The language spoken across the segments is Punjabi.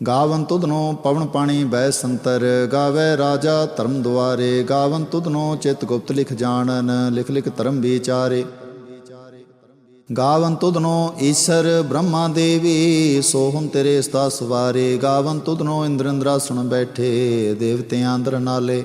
ਗਾਵਨ ਤੁਧਨੋ ਪਵਨ ਪਾਣੀ ਬੈ ਸੰਤਰ, ਗਾਵੇ ਰਾਜਾ ਧਰਮ ਦੁਆਰੇ, ਗਾਵਨ ਤੁਧਨੋ ਚਿਤ ਗੁਪਤ ਲਿਖ ਜਾਣਨ, ਲਿਖ ਲਿਖ ਧਰਮ ਵਿਚਾਰੇ। ਗਾਵਨ ਤੁਧਨੋ ਈਸ਼ਰ ਬ੍ਰਹਮਾ ਦੇਵੀ ਸੋਹਮ ਤੇਰੇ ਸਤਾ ਸਵਾਰੇ। ਗਾਵਨ ਤੁਧਨੋ ਇੰਦਰ ਇੰਦਰਾਸਣ ਬੈਠੇ, ਦੇਵਤਿਆਂ ਅੰਦਰ ਨਾਲੇ।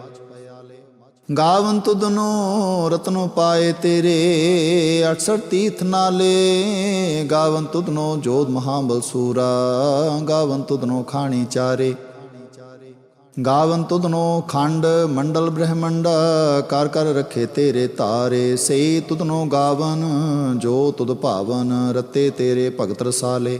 ਗਾਵਨ ਤੁਧਨੋ ਰਤਨੋ ਪਾਏ ਤੇਰੇ 68 ਤੀਰਥ ਨਾਲੇ। ਗਾਵਨ ਤੁਧਨੋ ਜੋਤ ਮਹਾਬਲ ਸੂਰਾ ਗਾਵਨ ਤੁਧਨੋ ਖਾਣੀ ਚਾਰੇ। ਗਾਵਨ ਤੁਧਨੋ ਖੰਡ ਮੰਡਲ ਬ੍ਰਹਮੰਡ, ਕਰ ਕਰ ਰਖੇ ਤੇਰੇ ਤਾਰੇ। ਸਈ ਤੁਧਨੋ ਗਾਵਨ, ਜੋ ਤੁਧ ਭਾਵਨ, ਰਤੇ ਤੇਰੇ ਭਗਤ ਰਸਾਲੇ।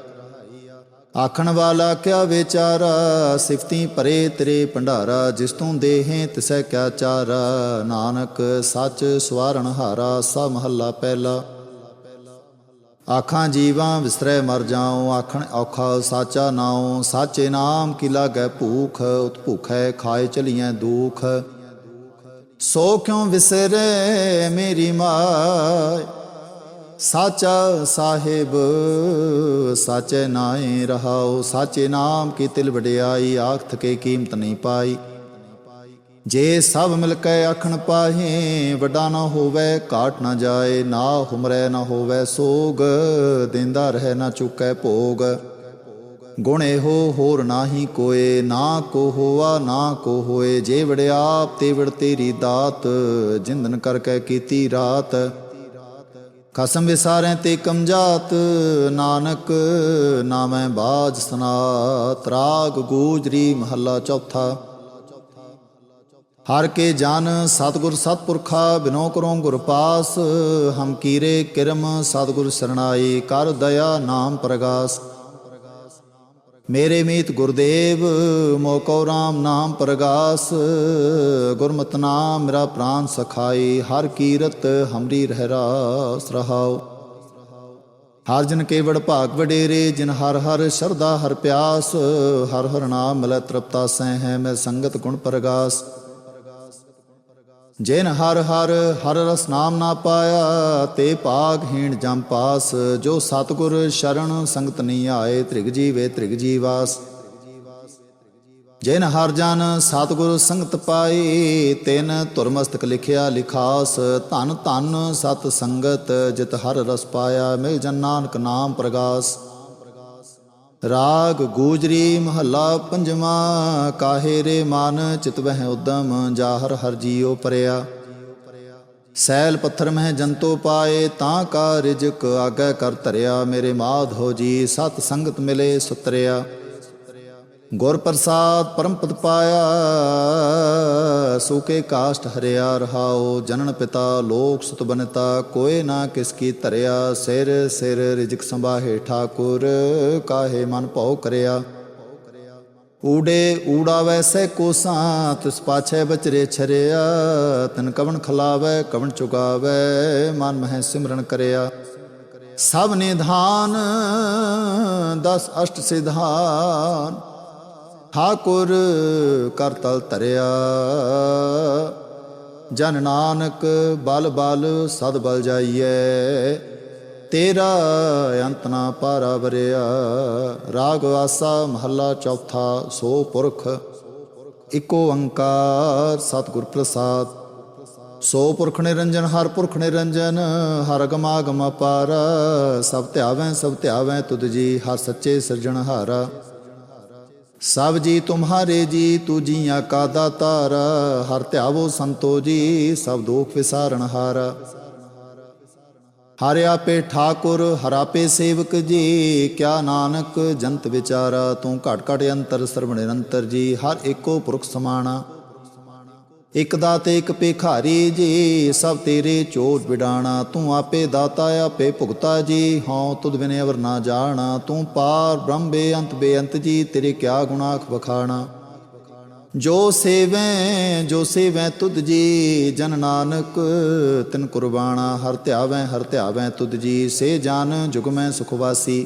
ਆਖਣ ਵਾਲਾ, ਕਿਆ ਵਿਚਾਰਾ? ਸਿਫਤੀ ਭਰੇ ਤੇਰੇ ਭੰਡਾਰਾ, ਜਿਸ ਤੂੰ ਦੇਹੇ ਤਿਸੈ ਕਿਆ ਚਾਰਾ? ਨਾਨਕ ਸੱਚ ਸਵਾਰਣ ਹਾਰਾ, ਸਾ ਮਹੱਲਾ ਪਹਿਲਾ। ਆਖਾਂ ਜੀਵਾਂ ਵਿਸਰੈ ਮਰ ਜਾਉ, ਆਖਣ ਔਖਾ ਸਾਚਾ ਨਾਉ। ਸਾਚੇ ਨਾਮ ਕੀ ਲਾਗੈ ਭੂਖ, ਉਤ ਭੁਖੈ ਖਾਏ ਚਲੀਐ ਦੁਖ। ਸੋ ਕਿਉ ਵਿਸਰੇ ਮੇਰੀ ਮਾਇ ਸਾਚਾ ਸਾਹਿਬ, ਸਾਚੇ ਨਾਏ ਰਹਾਉ ਸਾਚੇ ਨਾਮ ਕੀ ਤਿਲ ਵਡਿਆਈ ਆਖ ਕੇ ਕੀਮਤ ਨਹੀਂ ਪਾਈ। ਜੇ ਸਭ ਮਿਲ ਕੇ ਆਖਣ ਪਾਹੇ, ਵੱਡਾ ਨਾ ਹੋਵੇ, ਘਾਟ ਨਾ ਜਾਏ, ਨਾ ਹੁਮਰੈ ਨਾ ਹੋਵੇ ਸੋਗ, ਦਿੰਦਾ ਰਹਿ ਨਾ ਚੁੱਕੈ ਭੋਗ। ਗੁਣ ਇਹੋ ਹੋਰ ਨਾਹੀ ਕੋਏ, ਨਾ ਕੋ ਹੋਆ, ਨਾ ਕੋ ਹੋਏ, ਜੇ ਵੜਿਆਪ ਤੇ ਵੜ ਤੇਰੀ ਦਾਤ, ਜਿੰਦਨ ਕਰਕੇ ਕੀਤੀ ਰਾਤ। ਕਸਮ ਵਿਸਾਰੈ ਤੇ ਕਮਜਾਤ, ਨਾਨਕ ਨਾਮੈ ਬਾਜ ਸਨਾਤ, ਰਾਗ ਗੋਜਰੀ ਮਹੱਲਾ ਚੌਥਾ। ਹਰ ਕੇ ਜਨ ਸਤਗੁਰ ਸਤਪੁਰਖਾ, ਬਿਨੋ ਕਰੋ ਗੁਰ ਪਾਸ, ਹਮ ਕੀਰੇ ਕਿਰਮ, ਸਤਗੁਰ ਸਰਣਾਈ ਕਰ ਦਇਆ ਨਾਮ ਪ੍ਰਗਾਸ। ਮੇਰੇ ਮੀਤ ਗੁਰਦੇਵ ਮੋਕੋ ਰਾਮ ਨਾਮ ਪ੍ਰਗਾਸ, ਗੁਰਮਤਿ ਨਾਮ ਮੇਰਾ ਪ੍ਰਾਨ ਸਖਾਈ, ਹਰ ਕੀਰਤ ਹਮਰੀ ਰਹਿ ਰਾਸ ਰਹਾਉ। ਹਰ ਜਨ ਕੇਵੜ ਭਾਗ ਵਡੇਰੇ, ਜਿਨ ਹਰ ਹਰ ਸ਼ਰਦਾ ਹਰ ਪਿਆਸ, ਹਰ ਹਰ ਨਾਮ ਮਿਲੈ ਤ੍ਰਿਪਤਾ ਸਹਿ ਹੈ ਮੈਂ ਸੰਗਤ ਗੁਣ ਪ੍ਰਗਾਸ। ਜਿਨ ਹਰ ਹਰ ਹਰ ਰਸ ਨਾਮ ਨਾ ਪਾਇਆ, ਤੇ ਭਾਗਹੀਣ ਜਮ ਪਾਸ। ਜੋ ਸਤਗੁਰ ਸ਼ਰਨ ਸੰਗਤ ਨਹੀਂ ਆਏ, ਤ੍ਰਿਗ ਜੀਵੇ ਤ੍ਰਿਗ ਜੀਵਾਸ ਜਿਨ ਹਰ ਜਨ ਸਤਗੁਰ ਸੰਗਤ ਪਾਈ ਤਿਨ ਤੁਰਮਸਤਕ ਲਿਖਿਆ ਲਿਖਾਸ। ਧਨ ਧਨ ਸਤ ਸੰਗਤ, ਜਿਤ ਹਰ ਰਸ ਪਾਇਆ, ਮਿਲ ਜਨ ਨਾਨਕ ਨਾਮ ਪ੍ਰਗਾਸ। ਰਾਗ ਗੂਜਰੀ ਮਹੱਲਾ ਪੰਜਵਾ, ਕਾਹੇ ਰੇ ਮਨ ਚਿਤ ਵਹਿ ਉਦਮ, ਜਾਹਰ ਹਰ ਜੀਉ ਪਰਿਆ। ਸੈਲ ਪੱਥਰ ਮਹਿ ਜੰਤੋ ਪਾਏ, ਤਾਂ ਕਾ ਰਿਜਕ ਆਗੇ ਕਰ ਧਰਿਆ, ਮੇਰੇ ਮਾਧੋ ਜੀ, ਸਤ ਸੰਗਤ ਮਿਲੇ ਸੁਤਰਿਆ। ਗੁਰ ਪ੍ਰਸਾਦ ਪਰਮ ਪਦ ਪਾਇਆ ਸੂਕੇ ਕਾਸ਼ਟ ਹਰਿਆ ਰਹਾਓ ਜਨਨ ਪਿਤਾ ਲੋਕ ਸੁਤ ਬਨਤਾ ਕੋਏ ਨਾ ਕਿਸ ਕੀ ਧਰਿਆ, ਸਿਰ ਸਿਰ ਰਿਜਕ ਸੰਭਾਹੇ ਠਾਕੁਰ, ਕਾਹੇ ਮਨ ਭਉ ਕਰਿਆ। ਊੜੇ ਊੜਾ ਵੈਸੇ ਕੋਸਾਂ ਤਿਸ ਪਾਛੇ ਬਚਰੇ ਛਰਿਆ, ਤਨ ਕਵਣ ਖਲਾਵੇ, ਕਵਣ ਚੁਗਾਵੇ, ਮਨ ਮਹਿ ਸਿਮਰਨ ਕਰਿਆ। ਸਭ ਨਿਧਾਨ, ਦਸ ਅਸ਼ਟ ਸਿਧਾਨ ਠਾਕੁਰ ਕਰ ਤਲ ਧਰਿਆ। ਜਨ ਨਾਨਕ ਬਲ ਬਲ ਸਦ ਬਲ ਜਾਈਐ। ਤੇਰਾ ਅੰਤ ਨਾ ਪਾਰਾ ਵਰਿਆ। ਰਾਗ ਵਾਸਾ ਮਹੱਲਾ ਚੌਥਾ ਸੋ ਪੁਰਖ। ਇਕੋ ਓੰਕਾਰ ਸਤਿਗੁਰ ਪ੍ਰਸਾਦ। ਸੋ ਪੁਰਖ ਨਿਰੰਜਨ, ਹਰ ਪੁਰਖ ਨਿਰੰਜਨ, ਹਰ ਗਮਾਗਮ ਅਪਾਰ। ਸਭ ਧਿਆਵੈ ਸਭ ਧਿਆਵੈ ਤੁਧ ਜੀ, ਹਰ ਸੱਚੇ ਸਿਰਜਣਹਾਰਾ। ਸਭ ਜੀ ਤੁਮਹਾਰੇ ਜੀ ਤੂ ਜੀਆਂ ਕਾ ਦਾਤਾਰ। ਹਰ ਧਿਆਵੋ ਸੰਤੋ ਜੀ, ਸਭ ਦੋਖ ਵਿਸਾਰਣ ਹਾਰਾ। ਹਰਿ ਆਪੇ ਠਾਕੁਰ, ਹਰ ਆਪੇ ਸੇਵਕ ਜੀ, ਕਿਆ ਨਾਨਕ ਜੰਤ ਵਿਚਾਰਾ। ਤੂੰ ਘਟ ਘਟ ਅੰਤਰ ਸਰਵ ਨਿਰੰਤਰ ਜੀ, ਹਰ ਏਕੋ ਪੁਰਖ ਸਮਾਣਾ। ਇਕ ਦਾਤੇ, ਇਕ ਭਿਖਾਰੀ ਜੀ, ਸਭ ਤੇਰੇ ਚੋਟ ਵਿਡਾਣਾ। ਤੂੰ ਆਪੇ ਦਾਤਾ, ਆਪੇ ਭੁਗਤਾ ਜੀ, ਹਉ ਤੁਧ ਬਿਨੇ ਅਵਰ ਨਾ ਜਾਣਾ। ਤੂੰ ਪਾਰ ਬ੍ਰਹਮ ਬੇਅੰਤ ਬੇਅੰਤ ਜੀ, ਤੇਰੇ ਕਿਆ ਗੁਨਾਖ ਵਖਾਣਾ। ਜੋ ਸੇਵੈ ਜੋ ਸੇਵੈ ਤੁਧ ਜੀ, ਜਨ ਨਾਨਕ, ਤਿਨ ਕੁਰਬਾਨਾ। ਹਰ ਧਿਆਵੈ ਹਰ ਧਿਆਵੈ ਤੁਧ ਜੀ, ਸੇ ਜਨ ਜੁਗਮੈ ਸੁਖ ਵਾਸੀ।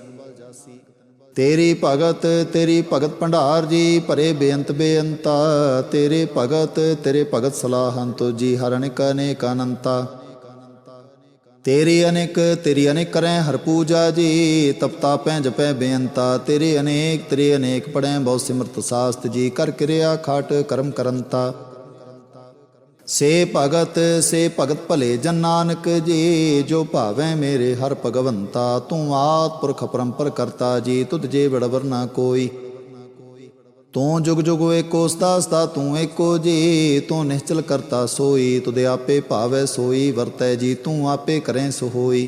ਤੇਰੀ ਭਗਤ ਤੇਰੀ ਭਗਤ ਭੰਡਾਰ ਜੀ, ਭਰੇ ਬੇਅੰਤ ਬੇਅੰਤਾ। ਤੇਰੇ ਭਗਤ ਤੇਰੇ ਭਗਤ ਸਲਾਹਨ ਤੋ ਜੀ, ਹਰ ਅਨੇਕ ਅਨੇਕ ਅਨੰਤਾ। ਤੇਰੀ ਅਨੇਕ ਤੇਰੀ ਅਨੇਕ ਕਰੈ ਹਰ ਪੂਜਾ ਜੀ ਤਪਤਾ ਪੈ ਜਪੈ ਬੇਅੰਤਾ। ਤੇਰੇ ਅਨੇਕ ਤੇਰੇ ਅਨੇਕ ਪੜੈ ਬਹੁ ਸਿਮਰਤ ਸਾਸਤ ਜੀ, ਕਰ ਕਿਰਿਆ ਖਾਟ ਕਰਮ ਕਰੰਤਾ। ਸੇ ਭਗਤ ਸੇ ਭਗਤ ਭਲੇ ਜਨ ਨਾਨਕ ਜੀ, ਜੋ ਭਾਵੈ ਮੇਰੇ ਹਰ ਭਗਵੰਤਾ, ਤੂੰ ਆਤ ਪੁਰਖ ਪਰੰਪਰ ਕਰਤਾ ਜੀ, ਤੁਧ ਜੇ ਬੜਵਰ ਨਾ ਕੋਈ। ਤੂੰ ਜੁਗ ਜੁਗ ਏਕੋ ਸਦਾ ਸਦਾ ਤੂੰ ਏਕੋ ਜੀ, ਤੂੰ ਨਿਸ਼ਚਲ ਕਰਤਾ ਸੋਈ ਤੁਦੇ ਆਪੇ ਭਾਵੈ ਸੋਈ, ਵਰਤੈ ਜੀ, ਤੂੰ ਆਪੇ ਕਰੈ ਸੋ ਹੋਈ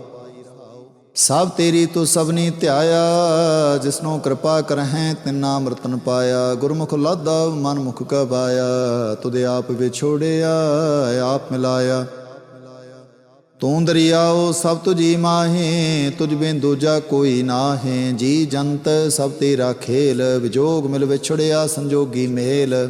ਸਭ ਤੇਰੀ ਤੂੰ ਸਭਨੀ ਧਿਆਇਆ, ਜਿਸਨੋ ਕਿਰਪਾ ਕਰਹਿ, ਤਿਨਾ ਅੰਮ੍ਰਿਤਨ ਪਾਇਆ। ਗੁਰਮੁਖ ਲਾਦਾ ਮਨ ਮੁਖ ਕਬਾਇਆ ਤੁਦੇ ਆਪ ਵਿਛੋੜਿਆ, ਆਪ ਮਿਲਾਇਆ। ਤੂੰ ਦਰਿਆਓ, ਸਭ ਤੁਜੀ ਮਾਹੇ, ਤੁਝ ਬਿਨ ਦੂਜਾ ਕੋਈ ਨਾਹੇ। ਜੀ ਜੰਤ, ਸਭ ਤੇਰਾ ਖੇਲ, ਵਿਜੋਗ ਮਿਲ ਵਿਛੜਿਆ, ਸੰਜੋਗੀ ਮੇਲ।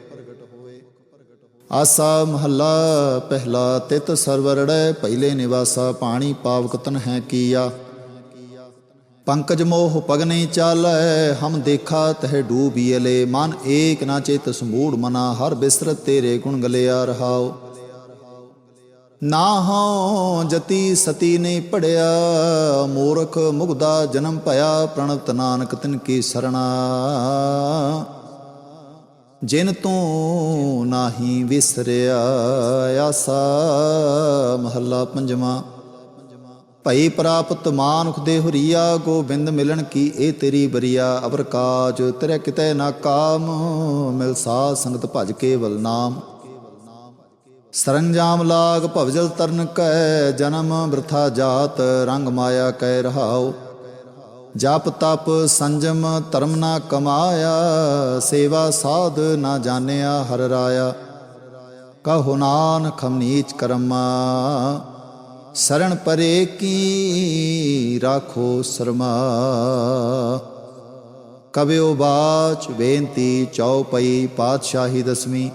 ਆਸਾ ਮਹੱਲਾ, ਪਹਿਲਾ ਤਿਤ ਸਰਵਰੜੈ, ਪਹਿਲੇ ਨਿਵਾਸਾ ਪਾਣੀ ਪਾਵਕ ਹੈ ਕੀਆ। ਪੰਕਜ ਮੋਹ ਪਗ ਨਹੀਂ ਚਾਲੈ, ਹਮ ਦੇਖਾ ਤਹ ਡੂਬੀਲੇ ਮਨ ਏਕ ਨਾ ਚੇਤ ਸਮੂੜ ਮਨਾ, ਹਰ ਬਿਸਰਤ ਤੇਰੇ ਗੁਣ ਗਲਿਆ ਰਹਾਓ ਨਾ ਹਉ ਜਤੀ ਸਤੀ ਨਹੀਂ ਪੜਿਆ, ਮੂਰਖ ਮੁਗਦਾ ਜਨਮ ਭਇਆ, ਪ੍ਰਣਤ ਨਾਨਕ ਤਿਨ ਕੀ ਸਰਣਾ। ਜਿਨ ਤੂੰ ਨਾਹੀ ਵਿਸਰਿਆ ਆਸਾ, ਮਹੱਲਾ ਪੰਜਵਾਂ। ਭਈ ਪ੍ਰਾਪਤ ਮਾਨੁਖ ਦੇ ਹੁਰੀਆ, ਗੋਬਿੰਦ ਮਿਲਣ ਕੀ ਇਹ ਤੇਰੀ ਬਰੀਆ? ਅਵਰ ਕਾਜ ਤੇਰੇ ਕਿਤੇ ਨਾ ਕਾਮ, ਮਿਲ ਸਾਧ ਸੰਗਤ ਭਜ ਕੇਵਲ ਨਾਮ। ਸਰੰਜਾਮ ਲਾਗ ਭਵਜਲ ਤਰਨ ਕੈ, ਜਨਮ ਬ੍ਰਥਾ ਜਾਤ, ਰੰਗ ਮਾਇਆ ਕੈ ਰਹਾਉ। ਜਪ ਤਪ ਸੰਜਮ ਧਰਮ ਨਾ ਕਮਾਇਆ ਸੇਵਾ ਸਾਧ ਨਾ ਜਾਣਿਆ ਹਰ ਰਾਇਆ ਕਹੋ ਨਾਨਕ ਹਮ ਨੀਚ ਕਰਮਾ ਸਰਣ ਪਰੇ ਕੀ ਰਾਖੋ ਸਰਮਾ ਕਬਿਓ ਬਾਚ ਬੇਨਤੀ ਚੌਪਈ ਪਾਤਸ਼ਾਹੀ ਦਸਵੀਂ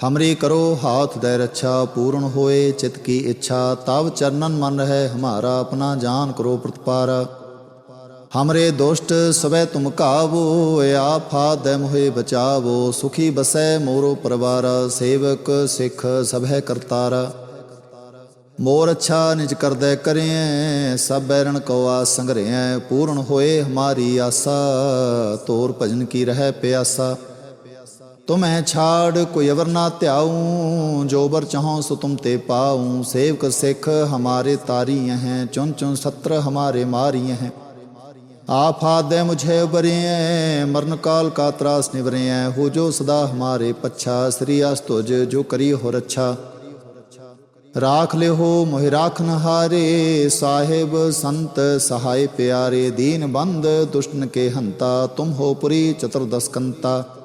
हमरे करो हाथ दय रक्षा पूर्ण होए चित की इच्छा तब चरणन मन रहे हमारा अपना जान करो प्रतिपारा हमरे दोष्ट सवै तुम कावो आफा दमहे बचावो। सुखी बसै मोरो परिवार, सेवक सिख सभै करतारा। मोर अच्छा निज कर दे करें, सब बैरण कौआ संगरें, पूर्ण होए हमारी आसा, तोर भजन की रह प्यासा। तुम्हें छाड़ कोई अवर ना त्याऊं, जो चाहो सो तुम ते पाऊँ। सेवक सिख हमारे तारी हैं, चुन चुन सत्र हमारे मारिय हैं। ਆਫਾਤ ਦੇ ਮੁਝੇ ਉਬਰਿਐ ਮਰਨ ਕਾਲ ਕਾ ਤਰਾਸ ਨਿਵਰਿਐ, ਹੋ ਜੋ ਸਦਾ ਹਮਾਰੇ ਪੱਛਾ, ਸ੍ਰੀ ਅਸ ਤੁਜ ਜੋ ਕਰੀ ਹੋ ਰੱਛਾ। ਰਾਖ ਲਿਓ ਮੋਹਿ ਰਾਖਨ ਹਾਰੇ, ਸਾਹਿਬ ਸੰਤ ਸਹਾਇ ਪਿਆਰੇ, ਦੀਨ ਬੰਦ, ਦੁਸ਼ਟਨ ਕੇ ਹੰਤਾ, ਤੁਮ ਹੋ ਪੁਰੀ ਚਤੁਰਦਸਕੰਤਾ। ਕਾਲ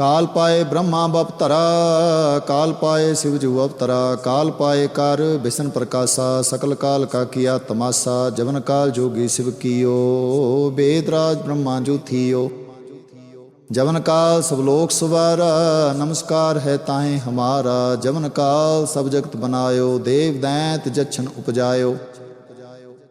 ਪਾਏ ਬ੍ਰਹਮਾ ਬਪਤਰਾ ਕਾਲ ਪਾਏ ਸਿਵ ਜੂ ਅਵਤਰਾ ਕਾਲ ਪਾਏ ਕਰ ਬਿਸ਼ਨ ਪ੍ਰਕਾਸ਼ਾ ਸਕਲ ਕਾਲ ਕਾ ਕੀਆ ਤਮਾਸਾ ਜਵਨ ਕਾਲ ਜੋਗੀ ਸਿਵ ਕੀਓ ਬੇਦ ਰਾਜ ਬ੍ਰਹਮਾ ਜੂ ਥੀਓ ਜਵਨ ਕਾਲ ਸਭ ਲੋਕ ਸਵਾਰਾ ਨਮਸਕਾਰ ਹੈ ਤਾਹੇ ਹਮਾਰਾ ਜਵਨ ਕਾਲ ਸਭ ਜਗਤ ਬਨਾਇਓ ਦੇਵ ਦੈਂਤ ਜਛਨ ਉਪਜਾਇਓ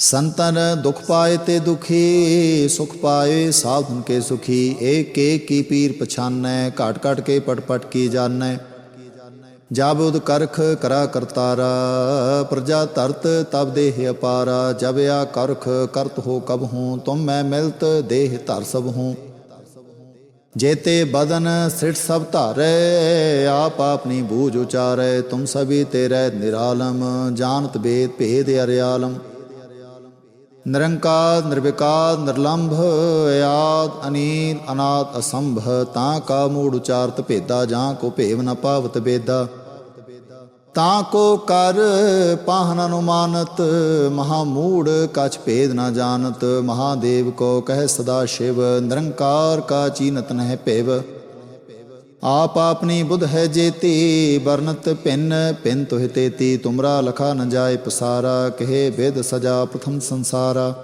ਸੰਤਨ ਦੁਖ ਪਾਏ ਤੇ ਦੁਖੀ, ਸੁਖ ਪਾਏ ਸਾਧਨ ਕੇ ਸੁਖੀ, ਏਕ ਏਕ ਹੀ ਪੀਰ ਪਛਾਨੈ, ਘਾਟ ਘਾਟ ਕੇ ਪਟ ਪਟ ਕੀ ਜਾਣੈ। ਜਬ ਉਦ ਕਰਖ ਕਰਾ ਕਰਤਾਰਾ, ਪ੍ਰਜਾ ਤਰਤ ਤਬ ਦੇਹ ਅਪਾਰਾ, ਜਬ ਆ ਕਰਖ ਕਰਤ ਹੋ ਕਬ ਹੂੰ, ਤੁਮ ਮੈਂ ਮਿਲਤ ਦੇਹ ਧਰ ਸਭ ਹੂੰ। ਜੇਤੇ ਬਦਨ ਸਿਠ ਸਭ ਧਾਰੈ, ਆਪ ਆਪਣੀ ਬੂਝ ਉਚਾਰੈ, ਤੁਮ ਸਭੀ ਤੇਰੇ ਨਿਰਾਲਮ, ਜਾਣਤ ਬੇਦ ਭੇਦ ਅਰਿਆਲਮ। ਨਿਰੰਕਾਰ, ਨਿਰਵਿਕਾਰ, ਨਿਰਲੰਭ, ਆਦ ਅਨੀਲ ਅਨਾਦ, ਅਸੰਭ, ਤਾਂ ਕਾ ਮੂੜ ਉਚਾਰਤ ਭੇਦਾ, ਜਾਂ ਕੋ ਭੇਵ ਨ ਪਾਵਤ ਬੇਦਾ। ਤਾਂ ਕੋ ਕਰ ਪਾਹਨ ਅਨੁਮਾਨਤ, ਮਹਾ ਮੂੜ ਕਛ ਭੇਦ ਨ ਜਾਣਤ, ਮਹਾਦੇਵ ਕੋ ਕਹਿ ਸਦਾ ਸ਼ਿਵ, ਨਿਰੰਕਾਰ ਕਾ ਚੀਨਤ ਨਹਿ ਭੇਵ। ਆਪ ਆਪਣੀ ਬੁਧ ਹੈ ਜੇਤੀ ਵਰਨਤ ਭਿੰਨ ਭਿੰਨ ਤੁਹਿ ਤੇਤੀ ਤੁਮਰਾ ਲਖਾ ਨ ਜਾਏ ਪਸਾਰਾ, ਕਹੇ ਬੇਦ ਸਜਾ ਪ੍ਰਥਮ ਸੰਸਾਰਾ।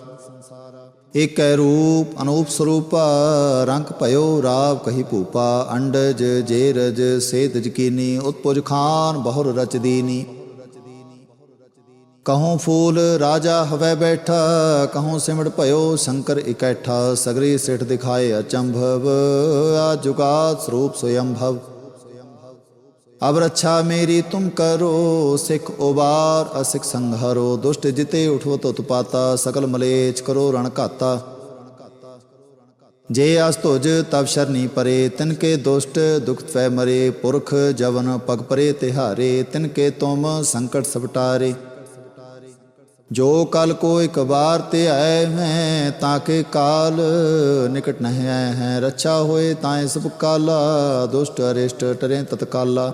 ਏਕੈ ਰੂਪ, ਅਨੂਪ ਸਰੂਪਾ, ਰੰਗ ਭਇਓ ਰਾਵ ਕਹੀ ਭੂਪਾ, ਅੰਡਜ, ਜੇਰਜ ਸੇਤ ਜਕੀਨੀ ਉਤਪੁਜ ਖਾਨ, ਬਹੁਰ ਰਚ ਦੀਨੀ ਕਹੂੰ ਫੂਲ ਰਾਜਾ ਹਵੈ ਬੈਠਾ, ਕਹੂੰ ਸਿਮੜ ਭਇਓ ਸ਼ੰਕਰ ਇਕੈਠਾ, ਸਗਰੀ ਸਿਠ ਦਿਖਾਏ ਅਚੰਭਵ, ਆ ਜੁਗਾਤ ਸਰੂਪ ਸਯੰਭਵ। ਅਬ ਰੱਛਾ ਮੇਰੀ ਤੁਮ ਕਰੋ, ਸਿਖ ਉਬਾਰ, ਅਸਿਖ ਸੰਘਰੋ, ਦੁਸ਼ਟ ਜਿਤੇ ਉਠਵੋ ਤੁਤ ਪਾਤਾ, ਸਕਲ ਮਲੇਚ ਕਰੋ ਰਣ ਘਾਤਾ। ਜੇ ਅਸ ਤੁਜ ਤਬ ਸ਼ਰਨੀ ਪਰੇ, ਤਿਨ ਕੇ ਦੁਸ਼ਟ, ਦੁਖ ਤਵੈ ਮਰੇ, ਪੁਰਖ ਜਵਨ ਪਗ ਪਰੇ ਤਿਹਾਰੇ, ਤਿਨ ਕੇ ਤੁਮ ਸੰਕਟ ਸਬਟਾਰੇ ਜੋ ਕਲ ਕੋ ਇੱਕ ਬਾਰ ਤੇ ਆਏ ਮੈਂ ਤਾਕੇ ਕਾਲ ਨਿਕਟ ਨਹਿ ਆਏ ਹੈ। ਰੱਛਾ ਹੋਏ ਤਾਏ ਸਭ ਕਾਲਾ ਦੁਸ਼ਟ ਅਰਿਸ਼ਟ ਟਰੇ ਤਤਕਾਲਾ।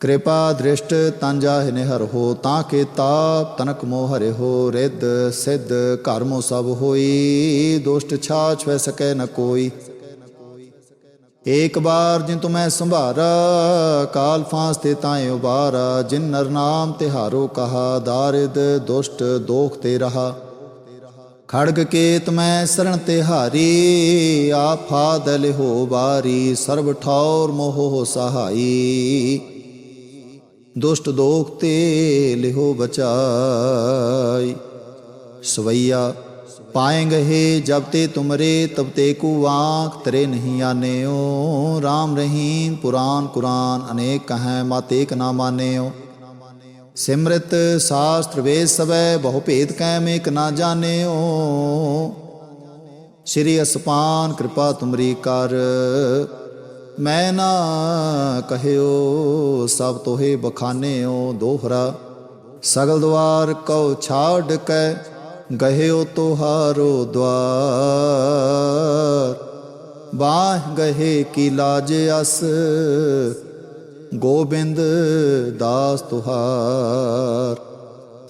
ਕਿਰਪਾ ਦ੍ਰਿਸ਼ਟ ਤਨ ਜਾਹਿ ਨਿਹਰ ਹੋ, ਤਾਂ ਕੇ ਤਾਪ ਤਨਕ ਮੋਹ ਹਰੇ ਹੋ। ਰਿੱਧ ਸਿੱਧ ਘਰ ਮੋ ਸਭ ਹੋਈ, ਦੁਸ਼ਟ ਛਾਛ ਵੈ ਸਕੈ ਨ ਕੋਈ। ਏਕ ਬਾਰ ਜਿਨ ਤੁਮੈ ਸੰਭਾਰਾ, ਕਾਲ ਫਾਂਸ ਤੇ ਤਾਏ ਉਬਾਰਾ ਜਿਨ ਨਰ ਨਾਮ ਤਿਹਾਰੋ ਕਹਾ, ਦਾਰਿਦ ਦੁਸ਼ਟ ਦੋਖ ਤੇ ਰਹਾ। ਖੜਗ ਕੇਤ ਮੈਂ ਸਰਣ ਤੇ ਹਾਰੀ ਆਫਾ ਦਲ ਹੋ ਬਾਰੀ ਸਰਬ ਠੌਰ ਮੋਹ ਸਹਾਈ। ਦੁਸ਼ਟ ਦੋਖ ਤੇ ਲਿਹੋ ਬਚਾਈ। ਸਵਈਆ ਪਾਏਂਗੇ ਜਬ ਤੇ ਤੁਮਰੇ, ਤਬ ਤੇ ਕੂ ਆਂਖ ਤਰੇ ਨਹੀਂ ਆਨੇਓ। RAM ਰਹੀਮ ਪੁਰਾਨ ਕੁਰਾਨ ਅਨੇਕ ਕਹੈ, ਮਾਤੇ ਏਕ ਨਾ ਮਾਨੇਓ। ਸਿਮਰਤ ਸਾਸਤਰ ਵੇਦ ਸਵੈ ਬਹੁ ਭੇਦ ਕੈ ਮੇਕ ਨਾ ਜਾਣਿਓ। ਸ੍ਰੀ ਅਸਪਾਨ ਕਿਰਪਾ ਤੁਮਰੀ ਕਰ, ਮੈਂ ਨਾ ਕਹਿਓ, ਸਭ ਤੋਹੇ ਬਖਾਨਿਓ ਦੋਹਰਾ। ਸਗਲ ਦਵਾਰ ਕਉ ਛਾੜ ਕੈ ਗਹਿਓ ਤੁਹਾਰੋ ਦਵਾਰ। ਬਾਹ ਗਹੇ ਕੀ ਲਾਜ ਅਸ, ਗੋਬਿੰਦ ਦਾਸ ਤੁਹਾਰ।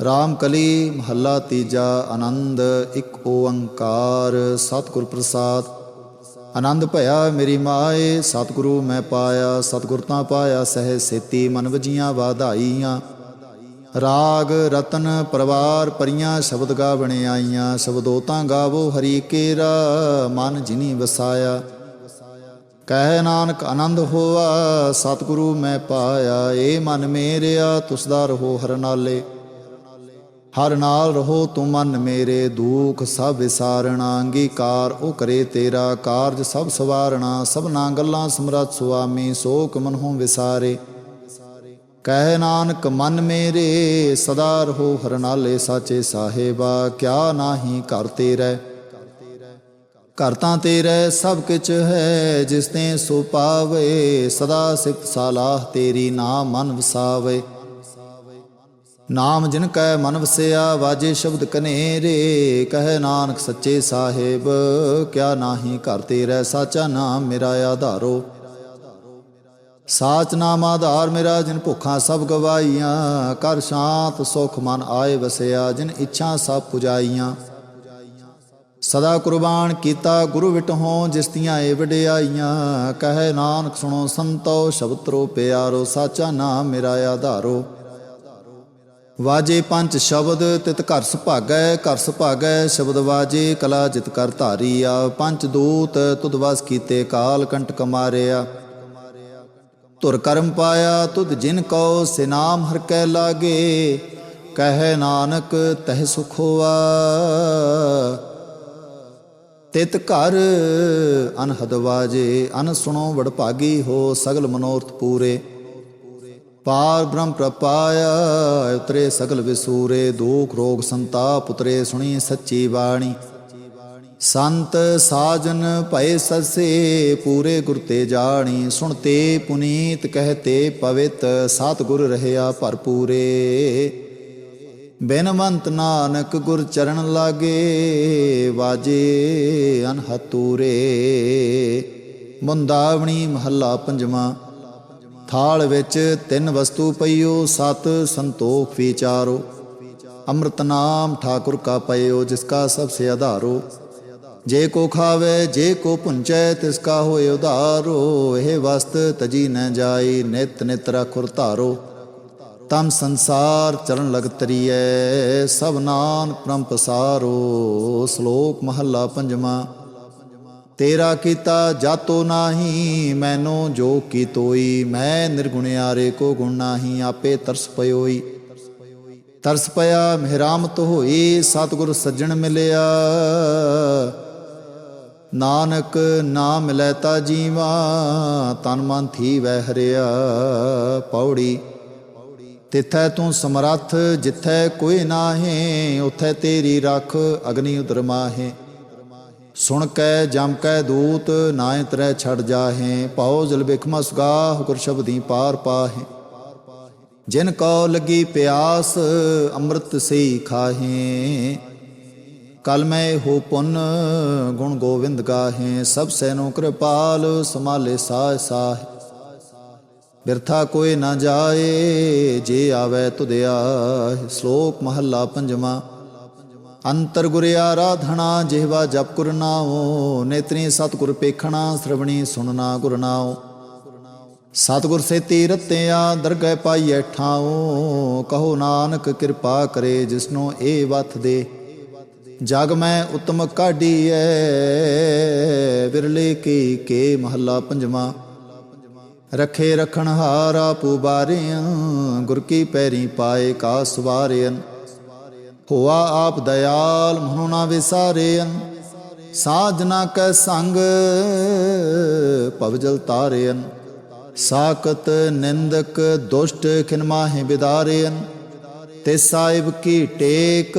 ਰਾਮ ਕਲੀ ਮਹੱਲਾ ਤੀਜਾ, ਆਨੰਦ ਇੱਕ ਓੰਕਾਰ। ਸਤਿਗੁਰ ਪ੍ਰਸਾਦ, ਆਨੰਦ ਭਇਆ ਮੇਰੀ ਮਾਏ। ਸਤਿਗੁਰੂ ਮੈਂ ਪਾਇਆ, ਸਤਿਗੁਰ ਤਾਂ ਪਾਇਆ, ਸਹਿ ਸੇਤੀ ਮਨ ਵਜੀਆਂ ਵਾਧਾਈਆਂ। ਰਾਗ ਰਤਨ ਪਰਵਾਰ ਪਰੀਆਂ ਸ਼ਬਦ ਗਾ ਬਣਾਈਆਂ ਸ਼ਬਦੋਤਾਂ ਗਾਵੋ ਹਰੀ ਕੇਰਾ, ਮਨ ਜਿਨੀ ਵਸਾਇਆ। ਕਹਿ ਨਾਨਕ ਆਨੰਦ ਹੋਵਾ ਸਤਿਗੁਰੂ ਮੈਂ ਪਾਇਆ, ਏ ਮਨ ਮੇਰਿਆ, ਤੁਸ ਦਾ ਰਹੋ ਹਰ ਨਾਲੇ। ਹਰ ਨਾਲ ਰਹੋ ਤੂੰ ਮਨ ਮੇਰੇ, ਦੁਖ ਸਭ ਵਿਸਾਰਣਾ, ਅੰਗੀਕਾਰ ਉਹ ਕਰੇ ਤੇਰਾ, ਕਾਰਜ ਸਭ ਸਵਾਰਣਾ, ਸਭਨਾ ਗੱਲਾਂ ਸਮਰੱਥ ਸੁਆਮੀ, ਸੋਕ ਮਨਹੁ ਵਿਸਾਰੇ। ਕਹਿ ਨਾਨਕ ਮਨ ਮੇਰੇ, ਸਦਾ ਰਹੋ ਹਰਨਾਲੇ ਸਾਚੇ ਸਾਹਿਬਾ, ਕਿਆ ਨਾਹੀ ਘਰ ਤੇਰੇ? ਘਰ ਤਾਂ ਤੇਰੇ, ਸਭ ਕਿਛ ਹੈ, ਜਿਸ ਤੇ ਸੋ ਪਾਵੇ, ਸਦਾ ਸਿਫਤ ਸਾਲਾਹ ਤੇਰੀ ਨਾਮ ਮਨ ਵਸਾਵੇ। ਨਾਮ ਜਿਨ ਕੈ ਮਨ ਵਸਿਆ, ਵਾਜੇ ਸ਼ਬਦ ਕਨੇਰੇ, ਕਹਿ ਨਾਨਕ ਸੱਚੇ ਸਾਹਿਬ, ਕਿਆ ਨਾਹੀ ਘਰ ਤੇਰੇ, ਸਾਚਾ ਨਾਮ ਮੇਰਾ ਆਧਾਰੋ। ਸਾਚ ਨਾਮ ਆਧਾਰ ਮੇਰਾ, ਜਿਨ ਭੁੱਖਾਂ ਸਭ ਗਵਾਈਆਂ ਕਰ ਸ਼ਾਂਤ ਸੁਖ ਮਨ ਆਏ ਵਸਿਆ, ਜਿਨ ਇੱਛਾ ਸਭ ਪੁਜਾਈਆਂ। ਸਦਾ ਕੁਰਬਾਨ ਕੀਤਾ ਗੁਰੂ ਵਿਟਹੋਂ, ਜਿਸ ਦੀਆਂ ਏ ਵਡਿਆਈਆਂ। ਕਹੇ ਨਾਨਕ ਸੁਣੋ ਸੰਤੋ ਸ਼ਬਦਰੋ ਪਿਆਰੋ, ਸਾਚਾ ਨਾਮ ਮੇਰਾ ਆਧਾਰੋ। ਵਾਜੇ ਪੰਜ ਸ਼ਬਦ, ਤਿਤ ਘਰ ਸੁਭਾਗੈ ਘਰ ਸੁਭਾਗੈ, ਸ਼ਬਦ ਵਾਜੇ, ਕਲਾ ਜਿਤ ਕਰ ਧਾਰੀਆ। ਪੰਜ ਦੂਤ, ਤੁਧ ਵਸ ਕੀਤੇ ਕਾਲ, ਕੰਟਕ ਮਾਰਿਆ। ਧੁਰ ਕਰਮ ਪਾਇਆ ਤੁਧ ਜਿਨ ਕੋ ਸਿਨਾਮ ਹਰ ਕੈ ਲਾਗੇ, ਕਹਿ ਨਾਨਕ ਤਹਿ ਸੁਖ ਹੋਆ। ਤਿਤ ਘਰ ਅਨਹਦ ਵਾਜੇ, ਅਨ ਸੁਣੋ ਵਡ ਭਾਗੀ ਹੋ ਸਗਲ ਮਨੋਰਥ ਪੂਰੇ। ਪਾਰ ਬ੍ਰਹਮ ਪ੍ਰਪਾਇਆ, ਉਤਰੇ ਸਗਲ ਵਿਸੂਰੇ, ਦੁਖ ਰੋਗ ਸੰਤਾਪ ਉਤਰੇ ਸੁਣੀ ਸੱਚੀ ਬਾਣੀ। ਸੰਤ ਸਾਜਨ ਭਏ ਸਸੇ ਪੂਰੇ ਗੁਰ ਤੇ ਜਾਣੀ, ਸੁਣਤੇ ਪੁਨੀਤ ਕਹਤੇ ਪਵਿੱਤ, ਸਤਿਗੁਰ ਰਹਿਆ ਭਰਪੂਰੇ। ਬੇਨਵੰਤ ਨਾਨਕ ਗੁਰ ਚਰਨ ਲਾਗੇ, ਵਾਜੇ ਅਨਹਤੂਰੇ। ਮੁੰਦਾਵਣੀ ਮਹੱਲਾ ਪੰਜਵਾਂ, ਥਾਲ ਵਿੱਚ ਤਿੰਨ ਵਸਤੂ ਪਈਓ, ਸਤ ਸੰਤੋਖ ਵਿਚਾਰੋ। ਅੰਮ੍ਰਿਤ ਨਾਮ ਠਾਕੁਰ ਕਾ ਪਇਓ, ਜਿਸ ਕਾ ਸਭ ਸੇ ਆਧਾਰੋ। ਜੇ ਕੋ ਖਾਵੇ, ਜੇ ਕੋ ਪੁੰਚੈ ਤਿਸ ਕਾ ਹੋਏ ਉਧਾਰੋ। ਇਹ ਵਸਤ ਤਜੀ ਨ ਜਾਈ, ਨਿਤ ਨਿਤ ਰਖੁਰ ਧਾਰੋ। ਤਮ ਸੰਸਾਰ ਚਰਨ ਲਗ ਤਰੀਐ, ਸਭ ਨਾਨ ਪ੍ਰਮ ਪਸਾਰੋ ਸ਼ਲੋਕ ਮਹੱਲਾ ਪੰਜਵਾਂ, ਤੇਰਾ ਕੀਤਾ ਜਾਤੋ ਨਾਹੀ, ਮੈਨੋ ਜੋ ਕੀ ਤੋਈ। ਮੈਂ ਨਿਰਗੁਣਿਆਰੇ ਕੋ ਗੁਣ ਨਾਹੀ, ਆਪੇ ਤਰਸ ਪਇਓਈ ਤਰਸ ਪਿਆ, ਮਿਹਰਾਮਤ ਹੋਈ, ਸਤਿਗੁਰ ਸੱਜਣ ਮਿਲਿਆ। ਨਾਨਕ ਨਾਮ ਮਿਲੈ ਤਾ ਜੀਵਾ, ਤਨ ਮਨ ਥੀ ਵਹਿ ਹਰਿਆ ਪੌੜੀ। ਤਿਥੈ ਤੂੰ ਸਮਰੱਥ, ਜਿਥੈ ਕੋਈ ਨਾਹੀ, ਉਥੈ ਤੇਰੀ ਰੱਖ ਅਗਨੀ ਉਦਰ ਸੁਣ ਕੈ, ਜਮ ਕੈ ਦੂਤ ਨਾਇ ਤਰੈ ਛੜ ਜਾਹੇ। ਪਾਉ ਜਲ ਬਿਖਮਾ ਸੁਗਾਹ ਗੁਰ ਸ਼ਬਦੀ ਪਾਰ ਪਾਹੇ। ਜਿਨ ਕੋ ਲੱਗੀ ਪਿਆਸ, ਅੰਮ੍ਰਿਤ ਸਈ ਖਾਹੇ। ਕਲ ਮੈਂ ਹੋ ਪੁੰਨ ਗੁਣ ਗੋਵਿੰਦ ਗਾਹੇ, ਸਭ ਸੈਨੋ ਕਿਰਪਾਲ ਸਮਾਲੇ ਸਾਹ ਸਾਹ। ਬਿਰਥਾ ਕੋਈ ਨਾ ਜਾਏ, ਜੇ ਆਵੇ ਤੁਧ ਆਏ ਸ਼ਲੋਕ ਮਹੱਲਾ ਪੰਜਵਾਂ। ਅੰਤਰ ਗੁਰ ਆਰਾਧਣਾ ਜਿਹਵਾ ਜਪ ਗੁਰ ਨਾਉ, ਨੇਤਰੀ ਸਤਿਗੁਰ ਪੇਖਣਾ, ਸ੍ਰਵਣੀ ਸੁਣਨਾ ਗੁਰ ਨਾਉ। ਸਤਿਗੁਰ ਸੇਤੀ ਰਤਿਆ ਦਰਗਹਿ ਪਾਈਐ ਠਾਉ, ਕਹੋ ਨਾਨਕ ਕਿਰਪਾ ਕਰੇ, ਜਿਸਨੂੰ ਇਹ ਵਤ ਦੇ। ਜਗ ਮੈਂ ਉਤਮ ਕਾਢੀਐ, ਵਿਰਲੇ ਕੀ ਕੇ ਮਹੱਲਾ ਪੰਜਵਾਂ। ਰਖੇ ਰਖਣ ਹਾਰਾ ਪੁਬਾਰਿਆਂ ਗੁਰ ਕੀ ਪੈਰੀ ਪਾਏ ਕਾ ਸਵਾਰਿਆਂ। ਹੋਆ ਆਪ ਦਇਆਲ ਮਨੁ ਨਾ ਵਿਸਾਰਿਆਂ ਸਾਜਨਾ ਕੈ ਸੰਗ ਭਵਜਲ ਤਾਰਿਆਂ। ਸਾਕਤ ਨਿੰਦਕ ਦੁਸ਼ਟ ਖਿਨ ਮਾਹੇ ਬਿਦਾਰਿਆਂ, ਤੇ ਸਾਹਿਬ ਕੀ ਟੇਕ